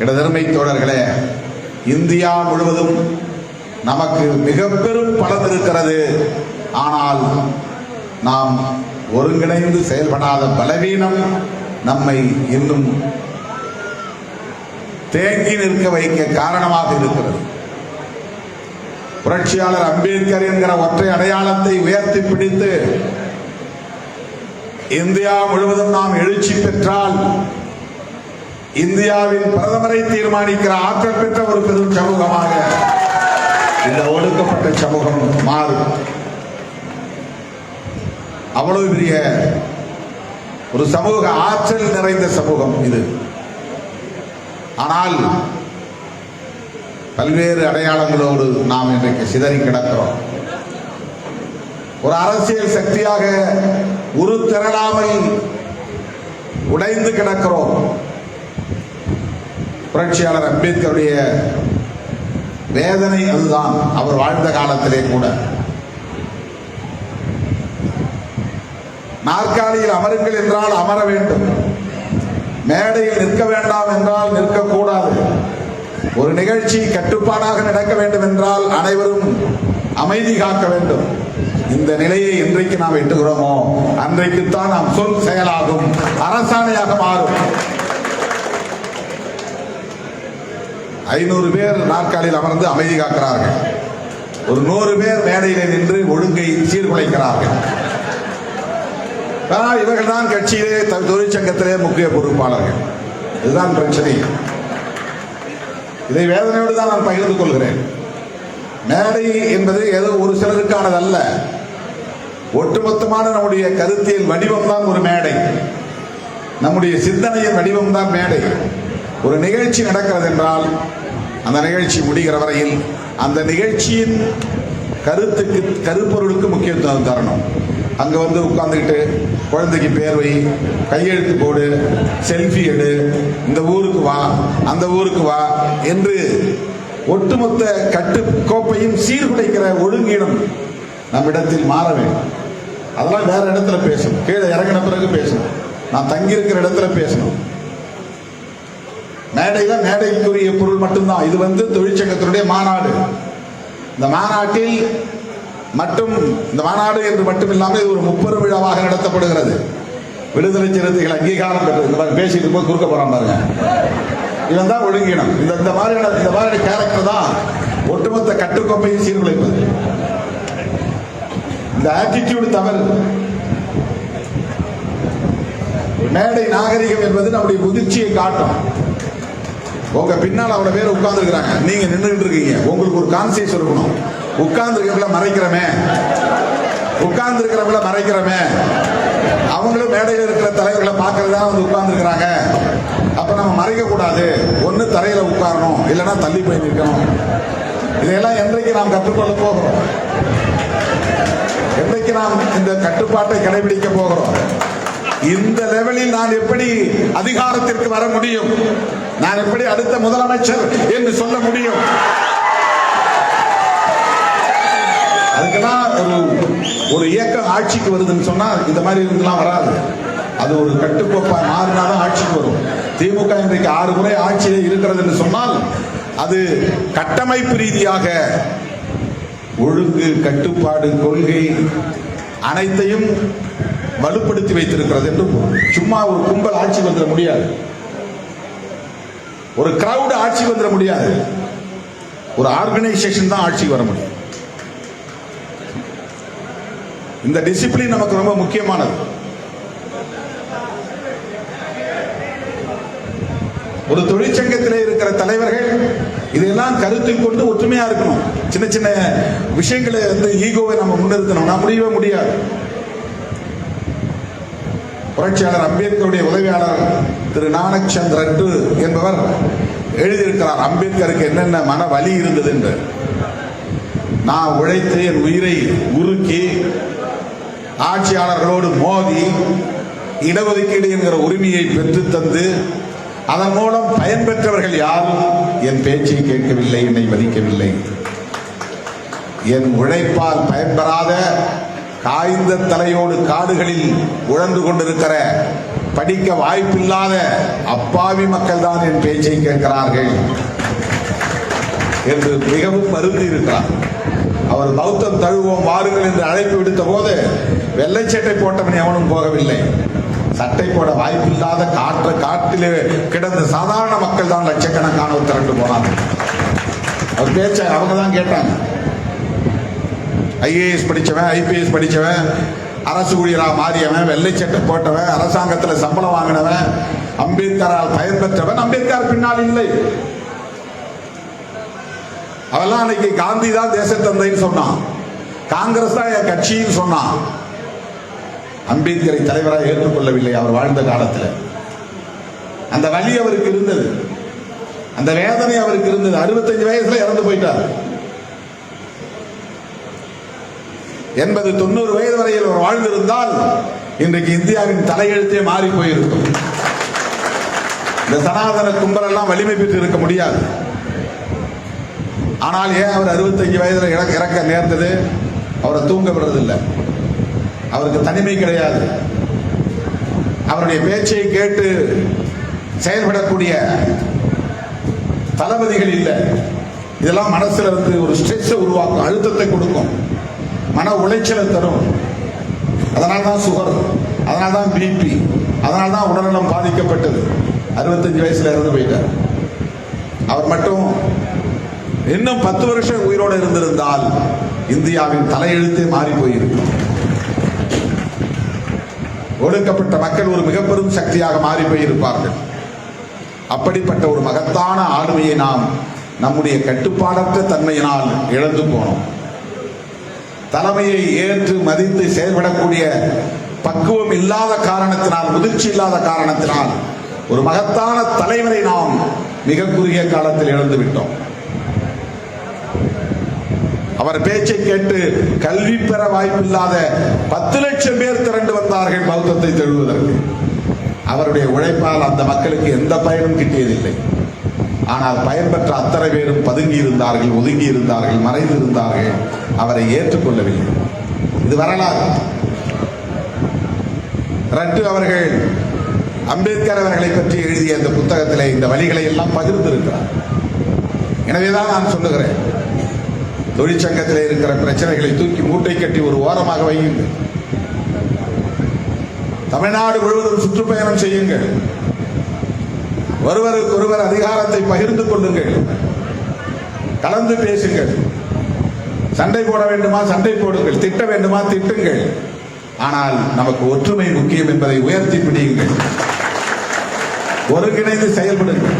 இடதருமை தோழர்களே இந்தியா முழுவதும் நமக்கு மிக பெரும் பலம் இருக்கிறது. ஆனால் நாம் ஒருங்கிணைந்து செயல்படாத பலவீனம் நம்மை இன்னும் தேங்கி நிற்க வைக்க காரணமாக இருக்கிறது. புரட்சியாளர் அம்பேத்கர் என்கிற ஒற்றை அடையாளத்தை உயர்த்தி பிடித்து இந்தியா முழுவதும் நாம் எழுச்சி பெற்றால் இந்தியாவின் பிரதமரை தீர்மானிக்கிற ஆற்றல் பெற்ற ஒரு பெரும் சமூகமாக இந்த ஒடுக்கப்பட்ட சமூகம் மாறும். அவ்வளவு பெரிய ஒரு சமூக ஆற்றல் நிறைந்த சமூகம் இது. ஆனால் பல்வேறு அடையாளங்களோடு நாம் இன்றைக்கு சிதறி கிடக்கிறோம். ஒரு அரசியல் சக்தியாக உரு திரளாமல் உடைந்து கிடக்கிறோம். புரட்சியாளர் அம்பேத்கருடைய வேதனை அதுதான். அவர் வாழ்ந்த காலத்திலே கூட. நாற்காலியில் அமருங்கள் என்றால் அமர வேண்டும். மேடையில் நிற்க வேண்டாம் என்றால் நிற்கக்கூடாது. ஒரு நிகழ்ச்சி கட்டுப்பாடாக நடக்க வேண்டும் என்றால் அனைவரும் அமைதி காக்க வேண்டும். இந்த நிலையை என்றைக்கு நாம் எட்டுகிறோமோ? அன்றைக்குத்தான் நாம் சொல் செயலாகும். அரசாணையாக மாறும். ஐநூறு பேர் நாற்காலியில் அமர்ந்து அமைதி காக்கிறார்கள். ஒரு நூறு பேர் மேடையிலே நின்று ஒழுங்கை சீர்குலைக்கிறார்கள். ஆனால் இவர்கள் தான் கட்சியிலே தொழிற்சங்கத்திலே முக்கிய பொறுப்பாளர்கள். இதுதான் பிரச்சனை. இதை வேதனையோடு தான் நான் பகிர்ந்து கொள்கிறேன். மேடை என்பது ஏதோ ஒரு சிலருக்கானதல்ல. ஒட்டுமொத்தமான நம்முடைய கருத்தியல் வடிவம் தான் ஒரு மேடை. நம்முடைய சிந்தனையின் வடிவம் தான் மேடை. ஒரு நிகழ்ச்சி நடக்கிறது என்றால் அந்த நிகழ்ச்சி முடிகிற வரையில் அந்த நிகழ்ச்சியின் கருத்துக்கு கருப்பொருளுக்கு முக்கியத்துவம் தரணும். அங்கே வந்து உட்காந்துக்கிட்டு குழந்தைக்கு பேர் வை கையெழுத்து போடு செல்ஃபி எடு இந்த ஊருக்கு வா அந்த ஊருக்கு வா என்று ஒட்டுமொத்த கட்டுக்கோப்பையும் சீர்குலைக்கிற ஒழுங்கீனம் நம்மிடத்தில் மாற வேண்டும். அதெல்லாம் வேற இடத்துல பேசணும். கீழே இறங்கின பிறகு பேசணும். நான் தங்கியிருக்கிற இடத்துல பேசணும். மேடையில மேடைக்குரிய பொருள் மட்டும்தான். இது வந்து தொழிற்சங்கத்தினுடைய மாநாடு. இந்த மாநாட்டில் மட்டும் இந்த மாநாடு என்று மட்டும் இல்லாமல் இது ஒரு முப்பெரும் விழாவாக நடத்தப்படுகிறது. விடுதலை சிறுத்தைகள் அங்கீகாரம் பெற்றது இந்த மாதிரி பேசிட்டு போய் குறுக்க போறான் பாருங்க. இவன் தான் ஒழுங்கினம். இந்த இந்த மாதிரியான இந்த மாதிரி கேரக்டர் தான் ஒட்டுமொத்த கட்டுக்கோப்பையை சீர்குலைப்பது. இந்த ஆட்டிடியூடு தவறு. மேடை நாகரிகம் என்பது நம்முடைய முதிர்ச்சியை காட்டும். உங்க பின்னால் அவ்வளவு பேர் உட்கார்ந்து இருக்கிறாங்க நீங்க நின்றுட்டு இருக்கீங்க உங்களுக்கு ஒரு கான்சியஸ் இருக்கணும். உட்கார்ந்து இருக்கிறவங்கள மறைக்கிறமே. உட்கார்ந்து இருக்கிறவங்கள மறைக்கிறமே. அவங்களும் மேடையில் இருக்கிற தலைவர்களை பார்க்கறதா வந்து உட்கார்ந்து இருக்கிறாங்க அப்ப நம்ம மறைக்க கூடாது ஒண்ணு தரையில உட்காரணும். இல்லைன்னா தள்ளி போய் நிற்கணும். இதையெல்லாம் என்றைக்கு நாம் கற்றுக்கொள்ள போகிறோம்? என்றைக்கு நாம் இந்த கட்டுப்பாட்டை கடைபிடிக்க போகிறோம்? இந்த லெவலில் நான் எப்படி அதிகாரத்திற்கு வர முடியும்? நான் எப்படி அடுத்த முதலமைச்சர் என்று சொல்ல முடியும்? அதுக்கெல்லாம் ஒரு ஒரு இயக்கம் ஆட்சிக்கு வருதுன்னு சொன்னா இந்த மாதிரி இருந்தெல்லாம் வராது. அது ஒரு கட்டுக்கோப்பா மாறினாதான் ஆட்சிக்கு வரும். திமுக இன்றைக்கு ஆறு முறை ஆட்சியிலே இருக்கிறது என்று சொன்னால் அது கட்டமைப்பு ரீதியாக ஒழுங்கு கட்டுப்பாடு கொள்கை அனைத்தையும் வலுப்படுத்தி வைத்திருக்கிறது என்று சும்மா ஒரு கும்பல் ஆட்சி வந்துட முடியாது. ஒரு கிரவுட் ஆட்சி வந்துட முடியாது. ஒரு ஆர்கனைசேஷன் தான் ஆட்சிக்கு வர முடியும். இந்த டிசிப்ளின் நமக்கு ரொம்ப முக்கியமானது. ஒரு தொழிற்சங்கத்தில் இருக்கிற தலைவர்கள் இதெல்லாம் கருத்தில் கொண்டு ஒற்றுமையா இருக்கணும். சின்ன சின்ன விஷயங்களை வந்து ஈகோவை நம்ம முன்னிறுத்தணும். நான் முடியவே முடியாது. புரட்சியாளர் அம்பேத்கருடைய உதவியாளர் திரு நானக் என்பவர் எழுதியிருக்கிறார் அம்பேத்கருக்கு என்னென்ன மன வலி இருந்தது என்று. நான் உழைத்து என் உயிரை உருக்கி ஆட்சியாளர்களோடு மோதி இடஒதுக்கீடு என்கிற உரிமையை பெற்று தந்து அதன் மூலம் பயன்பெற்றவர்கள் யாரும் என் பேச்சை கேட்கவில்லை என்னை மதிக்கவில்லை என் உழைப்பால் பயன்பெறாத காய்ந்த தலையோடு காடுகளில் உழந்து கொண்டிருக்கிற படிக்க வாய்ப்பில்லாத அப்பாவி மக்கள் தான் என் பேச்சை கேட்கிறார்கள் என்று மிகவும் மருந்து இருக்கிறார் அவர் பௌத்தம் தழுவோம் வாருங்கள் என்று அழைப்பு விடுத்த போது வெள்ளை சட்டை போட்டவன் எவனும் போகவில்லை. சட்டை போட வாய்ப்பில்லாத காற்று காட்டிலே கிடந்த சாதாரண மக்கள் தான் லட்சக்கணக்கானவர் திரண்டு போனாங்க அவர் பேச்சை அவங்க தான் கேட்டாங்க. ஐஏஎஸ் படிச்சவன் ஐபிஎஸ் படிச்சவன் அரசு ஊழியராக மாறியவன் வெள்ளை சட்டை போட்டவன் அரசாங்கத்தில் சம்பளம் வாங்கினவன் அம்பேத்கரால் பயன்பெற்றவன் அம்பேத்கர் பின்னால் இல்லை. அவெல்லாம் அன்னைக்கு காந்தி தான் தேசத்தந்தைன்னு சொன்னான். காங்கிரஸ் தான் என் கட்சின்னு சொன்னான். அம்பேத்கரை தலைவராக ஏற்றுக்கொள்ளவில்லை அவர் வாழ்ந்த காலத்தில். அந்த வழி அவருக்கு இருந்தது. அந்த வேதனை அவருக்கு இருந்தது. அறுபத்தஞ்சு வயசுல இறந்து போயிட்டார். எண்பது தொண்ணூறு வயது வரையில் அவர் வாழ்ந்திருந்தால் இன்றைக்கு இந்தியாவின் தலையெழுத்தே மாறி போயிருக்கும். இந்த சனாதன கும்பல் எல்லாம் வலிமை பெற்று இருக்க முடியாது. ஆனால் ஏன் அவர் அறுபத்தஞ்சு வயதில் இறக்க இறக்க நேர்ந்தது? அவரை தூங்க விடுறதில்லை. அவருக்கு தனிமை கிடையாது. அவருடைய பேச்சை கேட்டு செயல்படக்கூடிய தளபதிகள் இல்லை. இதெல்லாம் மனசில் இருந்து ஒரு ஸ்ட்ரெஸ்ஸை உருவாக்கும் அழுத்தத்தை கொடுக்கும். மன உளைச்சலை தரும். அதனால தான் சுகர் அதனால தான் பிபி அதனால தான் உடல்நலம் பாதிக்கப்பட்டது. அறுபத்தஞ்சு வயசுல இறந்து போயிட்டார். அவர் மட்டும் இன்னும் பத்து வருஷம் உயிரோடு இருந்திருந்தால் இந்தியாவின் தலையெழுத்தே மாறி போயிருக்கும் ஒடுக்கப்பட்ட மக்கள் ஒரு மிக பெரும் சக்தியாக மாறி போயிருப்பார்கள். அப்படிப்பட்ட ஒரு மகத்தான ஆளுமையை நாம் நம்முடைய கட்டுப்பாடற்ற தன்மையினால் இழந்து போனோம். தலைமையை ஏற்று மதித்து செயல்படக்கூடிய பக்குவம் இல்லாத காரணத்தினால் முதிர்ச்சி இல்லாத காரணத்தினால் ஒரு மகத்தான தலைவரை நாம் மிக குறுகிய காலத்தில் இழந்து விட்டோம். அவர் பேச்சை கேட்டு கல்வி பெற வாய்ப்பில்லாத பத்து லட்சம் பேர் திரண்டு வந்தார்கள் பௌத்தத்தை தெழுவதற்கு அவருடைய உழைப்பால் அந்த மக்களுக்கு எந்த பயனும் கிட்டியதில்லை. ஆனால் பயன்பெற்ற அத்தனை பேரும் பதுங்கி இருந்தார்கள் ஒதுங்கி இருந்தார்கள் மறைந்து இருந்தார்கள் அவரை ஏற்றுக்கொள்ளவில்லை. இது வரலாறு. ரட்டு அவர்கள் அம்பேத்கர் அவர்களை பற்றி எழுதிய இந்த புத்தகத்திலே இந்த வழிகளை எல்லாம் பகிர்ந்திருக்கிறார். எனவேதான் நான் சொல்லுகிறேன். தொழிற்சங்கத்தில் இருக்கிற பிரச்சனைகளை தூக்கி மூட்டை கட்டி ஒரு ஓரமாக வையுங்கள். தமிழ்நாடு முழுவதும் சுற்றுப்பயணம் செய்யுங்கள். ஒருவருக்கு ஒருவர் அதிகாரத்தை பகிர்ந்து கொள்ளுங்கள். கலந்து பேசுங்கள். சண்டை போட வேண்டுமா? சண்டை போடுங்கள். திட்ட வேண்டுமா? திட்டுங்கள். ஆனால் நமக்கு ஒற்றுமை முக்கியம் என்பதை உயர்த்தி பிடியுங்கள். ஒருங்கிணைந்து செயல்படுங்கள்.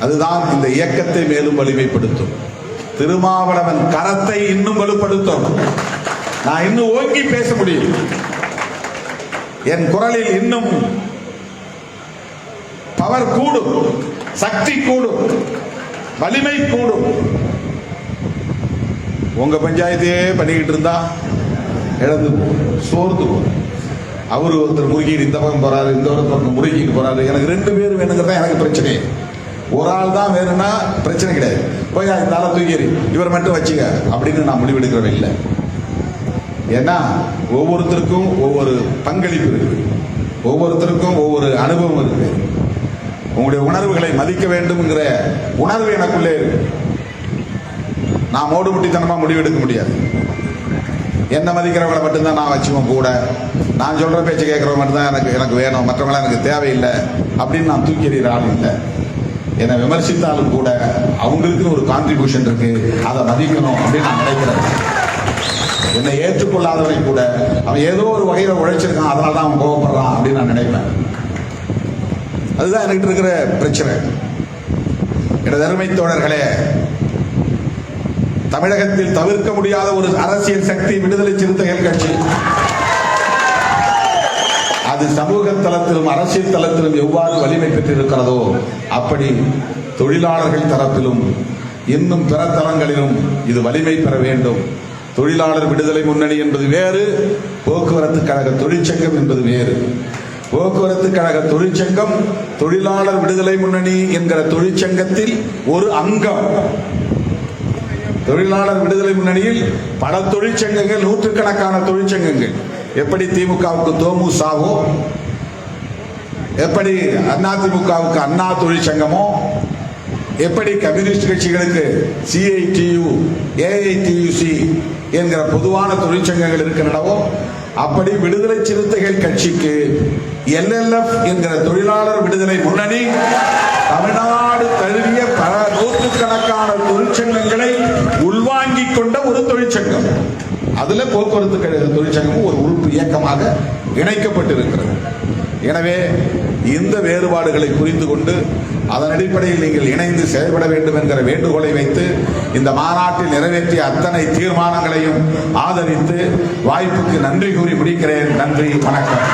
அதுதான் இந்த இயக்கத்தை மேலும் வலிமைப்படுத்தும். திருமாவளவன் கரத்தை இன்னும் வலுப்படுத்தும். நான் இன்னும் ஓங்கி பேச முடியும். என் குரலில் இன்னும் பவர் கூடும் சக்தி கூடும் வலிமை கூடும். உங்க பஞ்சாயத்தையே பண்ணிக்கிட்டு இருந்தா இழந்து சோர்ந்து போகும் அவரு ஒருத்தர் முருகிட்டு இந்த பக்கம் போறாரு இந்த ஒருத்தர் பக்கம் முருகிட்டு போறாரு. எனக்கு ரெண்டு பேர் வேணுங்கிறதா எனக்கு பிரச்சனை. ஒரு ஆள் தான் வேணும்னா பிரச்சனை கிடையாது. போய் இந்த ஆளை தூக்கிடு இவர் மட்டும் வச்சுக்க அப்படின்னு நான் முடிவெடுக்கிறவன் இல்லை. ஏன்னா ஒவ்வொருத்தருக்கும் ஒவ்வொரு பங்களிப்பு இருக்கு. ஒவ்வொருத்தருக்கும் ஒவ்வொரு அனுபவம் இருக்கு. உங்களுடைய உணர்வுகளை மதிக்க வேண்டும்ங்கிற உணர்வு எனக்குள்ளே நான் மோடுமுட்டித்தனமா முடிவெடுக்க முடியாது. என்ன மதிக்கிறவங்களை மட்டும்தான் நான் வச்சுவேன் கூட. நான் சொல்கிற பேச்சு கேட்குறவங்க மட்டும்தான் எனக்கு எனக்கு வேணும். மற்றவங்களாம் எனக்கு தேவையில்லை அப்படின்னு நான் தூக்கி எறிகிற ஆள் இல்லை. என்னை விமர்சித்தாலும் கூட அவங்களுக்கு ஒரு கான்ட்ரிபியூஷன் இருக்கு. அதை மதிக்கணும் அப்படின்னு நான் நினைக்கிறேன் என்னை ஏற்றுக்கொள்ளாதவரை கூட அவன் ஏதோ ஒரு வகையில் உழைச்சிருக்கான். அதனால தான் அவன் கோவப்படுறான் அப்படின்னு நான் நினைப்பேன். அதுதான் என்கிட்ட இருக்கிற பிரச்சனை. எனது அருமை தோழர்களே தமிழகத்தில் தவிர்க்க முடியாத ஒரு அரசியல் சக்தி விடுதலை சிறுத்தைகள் கட்சி. அது சமூக தளத்திலும் அரசியல் தளத்திலும் எவ்வாறு வலிமை பெற்றிருக்கிறதோ அப்படி தொழிலாளர்கள் தரப்பிலும் இன்னும் பிற தளங்களிலும் இது வலிமை பெற வேண்டும். தொழிலாளர் விடுதலை முன்னணி என்பது வேறு போக்குவரத்து கழக தொழிற்சங்கம் என்பது வேறு. போக்குவரத்து கழக தொழிற்சங்கம் தொழிலாளர் விடுதலை முன்னணி என்கிற தொழிற்சங்கத்தில் ஒரு அங்கம். தொழிலாளர் விடுதலை முன்னணியில் பல தொழிற்சங்கங்கள் நூற்றுக்கணக்கான தொழிற்சங்கங்கள். எப்படி திமுகவுக்கு தோமுசாவோ எப்படி அதிமுகவுக்கு அண்ணா தொழிற்சங்கமோ? எப்படி கம்யூனிஸ்ட் கட்சிகளுக்கு சிஐடியு ஏஐடியுசி என்கிற பொதுவான தொழிற்சங்கங்கள் இருக்கின்றனவோ அப்படி விடுதலை சிறுத்தைகள் கட்சிக்கு எல்எல்எஃப் என்கிற தொழிலாளர் விடுதலை முன்னணி தமிழ்நாடு தழுவிய பல நூற்றுக்கணக்கான தொழிற்சங்கங்களை உள்வாங்கிக் கொண்ட ஒரு தொழிற்சங்கம். அதுல போக்குவரத்து கழக தொழிற்சங்கமும் ஒரு உறுப்பு இயக்கமாக இணைக்கப்பட்டிருக்கிறது. எனவே இந்த வேறுபாடுகளை புரிந்து கொண்டு அதன் அடிப்படையில் நீங்கள் இணைந்து செயல்பட வேண்டும் என்கிற வேண்டுகோளை வைத்து இந்த மாநாட்டில் நிறைவேற்றிய அத்தனை தீர்மானங்களையும் ஆதரித்து வாய்ப்புக்கு நன்றி கூறி முடிக்கிறேன். நன்றி. வணக்கம்.